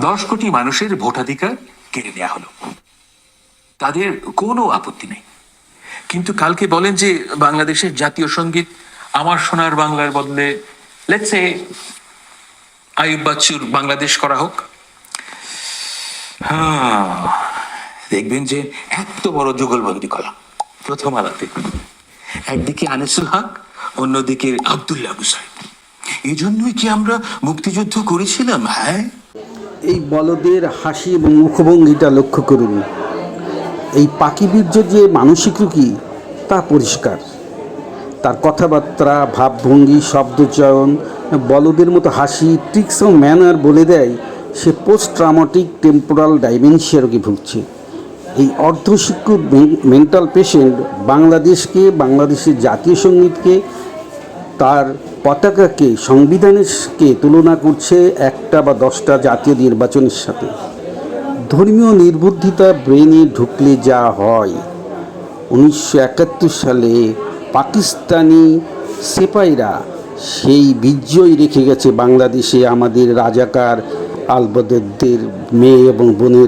দশ কোটি মানুষের ভোটাধিকার কেড়ে নেওয়া হলো। তাদের কোনো আপত্তি নেই। কিন্তু কালকে বলেন যে বাংলাদেশের জাতীয় সংগীত আমার সোনার বাংলার বদলে লেটসে আয়ুব বাচ্চুর বাংলাদেশ করা হোক। হ্যাঁ দেখবেন যে এত বড় যুগলবন্দি কলা। প্রথম আলাতে একদিকে আনিসুল হক, অন্যদিকে আবদুল্লাহ আবু সাইদ এই জন্যই কি আমরা মুক্তিযুদ্ধ করেছিলাম হ্যাঁ? এই বলদের হাসি এবং মুখভঙ্গিটা লক্ষ্য করুন। এই পাখি বীর্য যে মানসিক রুগী, তা পরিষ্কার। তার কথাবার্তা, ভাবভঙ্গি, শব্দচয়ন, বলদের মতো হাসি ট্রিক্স ও ম্যানার বলে দেয়, সে পোস্ট ট্রামাটিক টেম্পোরাল ডাইমেনশিয়া রোগে ভুগছে। এই অর্ধশিক্ষিত মেন্টাল পেশেন্ট বাংলাদেশকে, বাংলাদেশের জাতীয় সঙ্গীতকে তার পতাকাকে, সংবিধানকে তুলনা করছে একটা বা দশটা জাতীয় নির্বাচনের সাথে। ধর্মীয় নির্বুদ্ধিতা ব্রেনে ঢুকলে যা হয়। উনিশশো একাত্তর সালে পাকিস্তানি সেপাইরা সেই বীর্যই রেখে গেছে বাংলাদেশে আমাদের রাজাকার আলবদরদের মেয়ে এবং বোনের